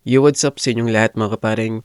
Yo, what's up sa inyong lahat mga kaparing?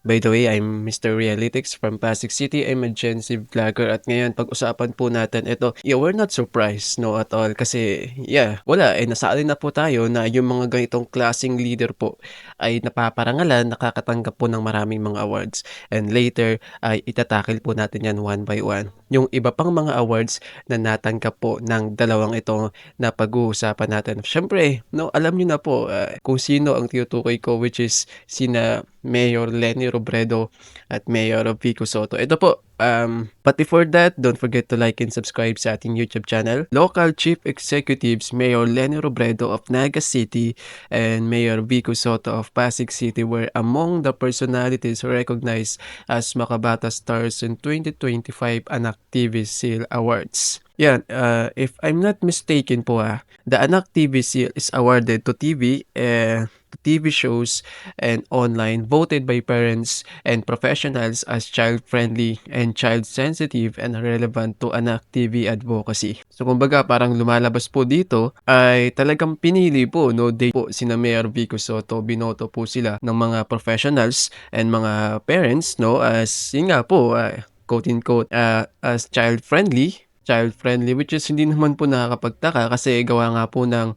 By the way, I'm Mr. Realytics from Pasig City. I'm a Gen Z vlogger at ngayon pag-usapan po natin ito. Yeah, we're not surprised no at all kasi yeah, wala eh nasaali na po tayo na yung mga ganitong klaseng leader po ay napaparangalan, nakakatanggap po ng maraming mga awards. And later ay itatakil po natin yan one by one. Yung iba pang mga awards na natanggap po ng dalawang ito na pag-uusapan natin. Syempre, no, alam niyo na po uh, kung sino ang tinutukoy ko which is sina Mayor Lenny Robredo at Mayor Vico Soto. Ito po, um, but before that, don't forget to like and subscribe sa ating YouTube channel. Local Chief Executives Mayor Lenny Robredo of Naga City and Mayor Vico Soto of Pasig City were among the personalities recognized as Makabata Stars in 2025 Anak TV Seal Awards. Yan, uh, if I'm not mistaken po ah, the Anak TV Seal is awarded to TV eh, TV shows and online voted by parents and professionals as child-friendly and child-sensitive and relevant to anak TV advocacy. So kumbaga parang lumalabas po dito ay talagang pinili po no they po sina Mayor Vico Soto binoto po sila ng mga professionals and mga parents no as yun nga po uh, quote in quote uh, as child-friendly child-friendly which is hindi naman po nakakapagtaka kasi gawa nga po ng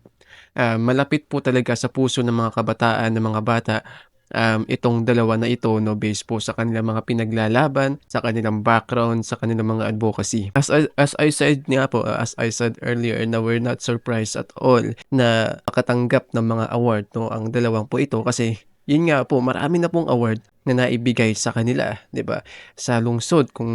uh, malapit po talaga sa puso ng mga kabataan, ng mga bata um, itong dalawa na ito no based po sa kanilang mga pinaglalaban, sa kanilang background, sa kanilang mga advocacy. As I, as I said nga po, uh, as I said earlier na we're not surprised at all na makatanggap ng mga award no ang dalawang po ito kasi yun nga po marami na pong award na naibigay sa kanila, 'di ba? Sa lungsod kung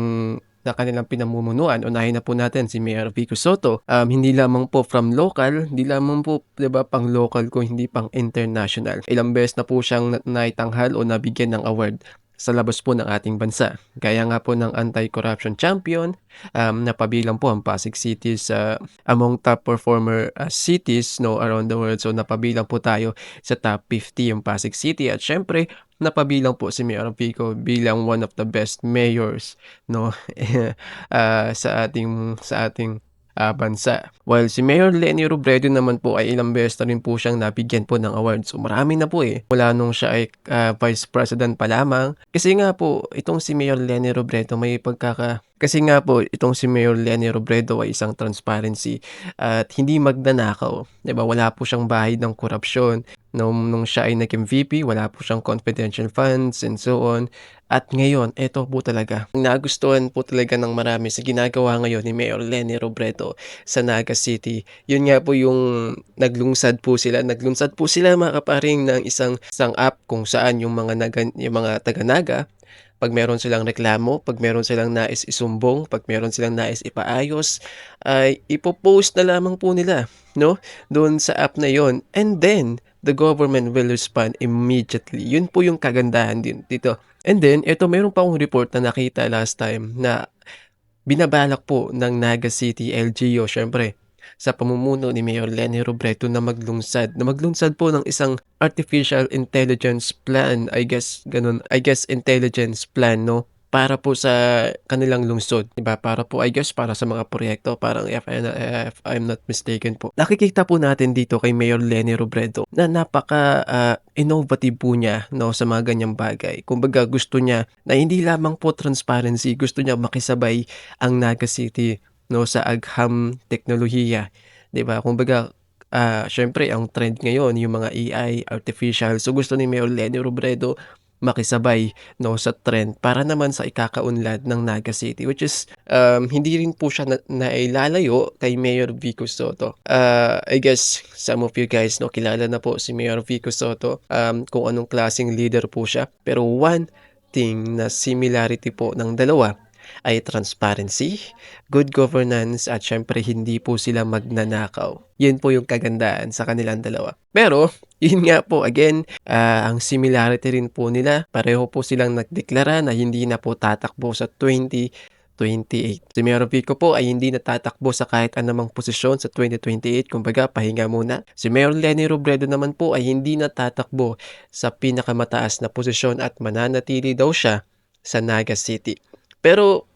na kanilang pinamumunuan. Unahin na po natin si Mayor Vico Soto. Um, hindi lamang po from local, hindi lamang po 'di ba pang local ko, hindi pang international. Ilang beses na po siyang naitanghal o nabigyan ng award sa labas po ng ating bansa. Gaya nga po ng anti-corruption champion, um, napabilang po ang Pasig City sa among top performer uh, cities no around the world. So napabilang po tayo sa top 50 yung Pasig City at syempre napabilang po si Mayor Vico bilang one of the best mayors no uh, sa ating sa ating uh, bansa. While si Mayor Lenny Robredo naman po ay ilang beses na rin po siyang nabigyan po ng awards. So marami na po eh. Mula nung siya ay uh, Vice President pa lamang. Kasi nga po, itong si Mayor Lenny Robredo may pagkaka kasi nga po, itong si Mayor Lenny Robredo ay isang transparency at hindi magnanakaw. Diba? Wala po siyang bahay ng korupsyon. Nung, nung siya ay naging VP, wala po siyang confidential funds and so on. At ngayon, ito po talaga. Nagustuhan po talaga ng marami sa ginagawa ngayon ni Mayor Lenny Robredo sa Naga City. Yun nga po yung naglungsad po sila. Naglungsad po sila mga kaparing ng isang, isang app kung saan yung mga, naga, yung mga taga-naga pag meron silang reklamo, pag meron silang nais isumbong, pag meron silang nais ipaayos, ay ipopost na lamang po nila, no? Doon sa app na yon. And then, the government will respond immediately. Yun po yung kagandahan din dito. And then, ito mayroon pa akong report na nakita last time na binabalak po ng Naga City LGU, syempre, sa pamumuno ni Mayor Lenny Robredo na maglungsad. Na maglungsad po ng isang artificial intelligence plan, I guess, ganun, I guess intelligence plan, no? para po sa kanilang lungsod, 'di ba? Para po I guess para sa mga proyekto, parang if I'm not mistaken po. Nakikita po natin dito kay Mayor Lenny Robredo na napaka uh, innovative po niya no sa mga ganyang bagay. Kumbaga gusto niya na hindi lamang po transparency, gusto niya makisabay ang Naga City no sa agham teknolohiya, 'di ba? Kumbaga uh, syempre ang trend ngayon yung mga AI, artificial. So gusto ni Mayor Lenny Robredo makisabay no sa trend para naman sa ikakaunlad ng Naga City which is um, hindi rin po siya na, nailalayo kay Mayor Vico Soto. Uh, I guess some of you guys no kilala na po si Mayor Vico Soto um, kung anong klaseng leader po siya. Pero one thing na similarity po ng dalawa ay transparency, good governance at syempre hindi po sila magnanakaw. Yun po yung kagandaan sa kanilang dalawa. Pero, yun nga po, again, uh, ang similarity rin po nila, pareho po silang nagdeklara na hindi na po tatakbo sa 20 28. Si Mayor Vico po ay hindi natatakbo sa kahit anumang posisyon sa 2028, kumbaga pahinga muna. Si Mayor Lenny Robredo naman po ay hindi natatakbo sa pinakamataas na posisyon at mananatili daw siya sa Naga City. Pero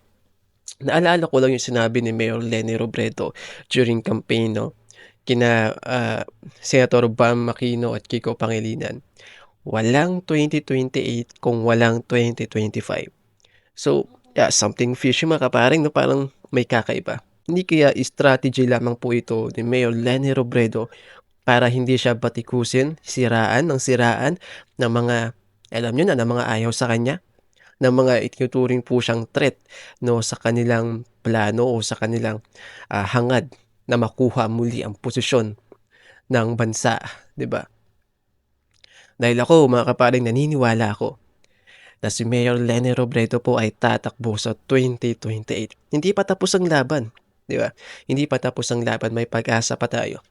naalala ko lang yung sinabi ni Mayor Lenny Robredo during campaign no kina uh, Senator Bam Makino at Kiko Pangilinan. walang 2028 kung walang 2025. So, yeah, something fishy mga kaparing 'no, parang may kakaiba. Hindi kaya strategy lamang po ito ni Mayor Leni Robredo para hindi siya batikusin, siraan ng siraan ng mga alam niyo na, ng mga ayaw sa kanya, ng mga itinuturing po siyang threat 'no, sa kanilang plano o sa kanilang, ah, hangad na makuha muli ang posisyon ng bansa, 'di ba? Dahil ako mga kaparing naniniwala ako na si Mayor Leni Robredo po ay tatakbo sa 2028. Hindi pa tapos ang laban, 'di ba? Hindi pa tapos ang laban, may pag-asa pa tayo.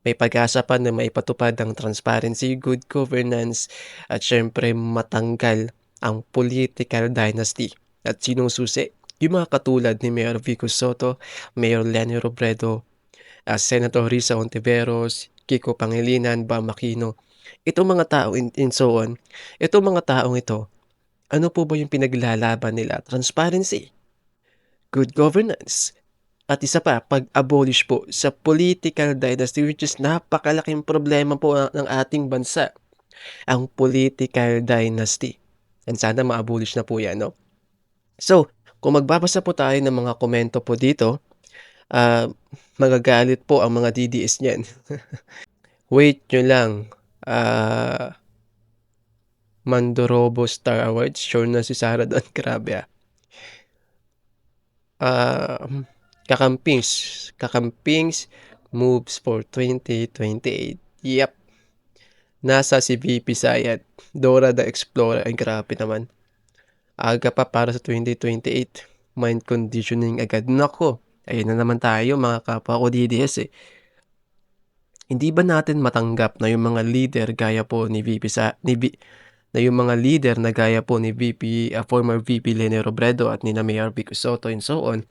May pag-asa pa na maipatupad ang transparency, good governance at siyempre matanggal ang political dynasty. At sinong susi? Yung mga katulad ni Mayor Vico Soto, Mayor Leni Robredo, ah, Senator Risa Hontiveros, Kiko Pangilinan, Bam Aquino. Itong mga tao and and so on, itong mga taong ito, ano po ba yung pinaglalaban nila? Transparency, good governance, at isa pa, pag-abolish po sa political dynasty which is napakalaking problema po ng ating bansa, ang political dynasty. And sana ma-abolish na po 'yan 'no. So, kung magbabasa po tayo ng mga komento po dito, ah, magagalit po ang mga DDS niyan. Wait niyo lang, ah Mandorobo Star Awards, sure na si Sara do'n, grabe, ah. Um, Kakampings, Kakampings moves for 2028, yep. Nasa si VP Sayad, Dora the Explorer, ay grabe naman. Aga pa para sa 2028, mind conditioning agad. Naku, ayun na naman tayo mga kapwa ko DDS, eh. Hindi ba natin matanggap na yung mga leader gaya po ni VP sa ni V na yung mga leader na gaya po ni VP, ah, former VP Leni Robredo at nina Mayor Vico Soto and so on,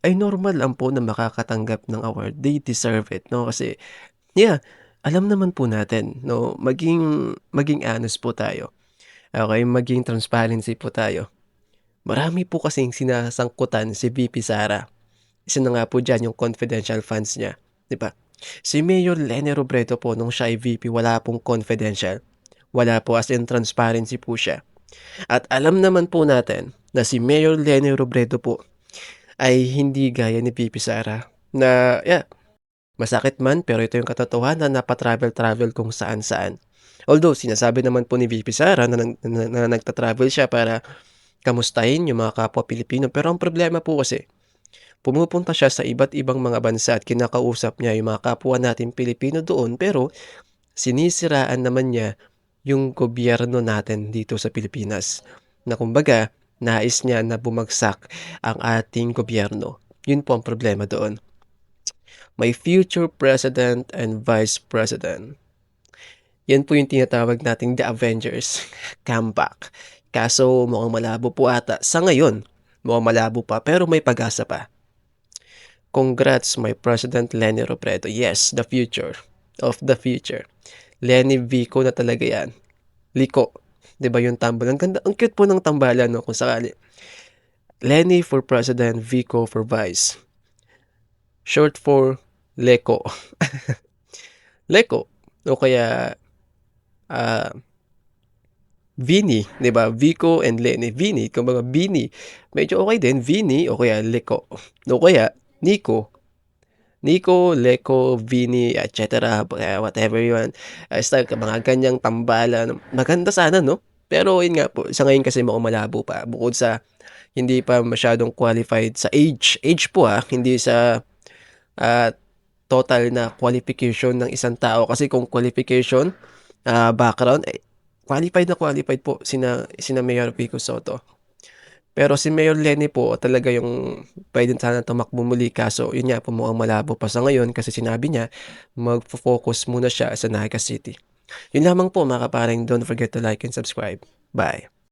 ay normal lang po na makakatanggap ng award. They deserve it 'no, kasi yeah, alam naman po natin 'no, maging maging honest po tayo. Okey, maging transparency po tayo. Marami po kasing sinasangkutan si VP Sara. Isa na nga po diyan yung confidential funds niya, 'di ba? Si Mayor Leni Robredo po nung siya ay VP wala pong confidential. Wala po, as in transparency po siya. At alam naman po natin na si Mayor Leni Robredo po ay hindi gaya ni VP Sara na yeah, masakit man pero ito yung katotohanan na pa-travel-travel kung saan-saan. Although sinasabi naman po ni VP Sara na na na na nagta-travel siya para kamustahin yung mga kapwa Pilipino pero ang problema po kasi, pumupunta siya sa iba't ibang mga bansa at kinakausap niya yung mga kapwa nating Pilipino doon pero sinisiraan naman niya yung gobyerno natin dito sa Pilipinas, na kumbaga nais niya na bumagsak ang ating gobyerno. Yun po ang problema doon. May future president and vice president. Yan po yung tinatawag nating The Avengers comeback. Kaso mukhang malabo po ata sa ngayon, mukhang malabo pa pero may pag-asa pa. Congrats my President Leni Robredo. Yes, the future of the future. Leni Vico na talaga yan. Liko, ba yung tambal? Ang ganda, ang cute po ng tambalan 'no kung sakali. Leni for President, Vico for Vice. Short for Leko. Leko o kaya ah Vini, 'di ba? Vico and Leni. Vini, kumbaga Vini, medyo okey din. Vini o kaya Leko o kaya Nico. Nico, Leko, Vini, et cetera, whatever yun, basta mga ganyang tambalan. Maganda sana 'no? Pero yun nga po, sa ngayon kasi malabo pa. Bukod sa hindi pa masyadong qualified sa age, age po, ah, hindi sa, ah, total na qualification ng isang tao. Kasi kung qualification, ah, background, eh, qualified na qualified po sina sina Mayor Vico Soto. Pero si Mayor Leni po talaga yung puwede sana tumakbo muli kaso yun nga po mukhang malabo pa sa ngayon kasi sinabi niya magfo-focus muna siya sa Naga City. Yun lamang po mga kaparing, don't forget to like and subscribe. Bye.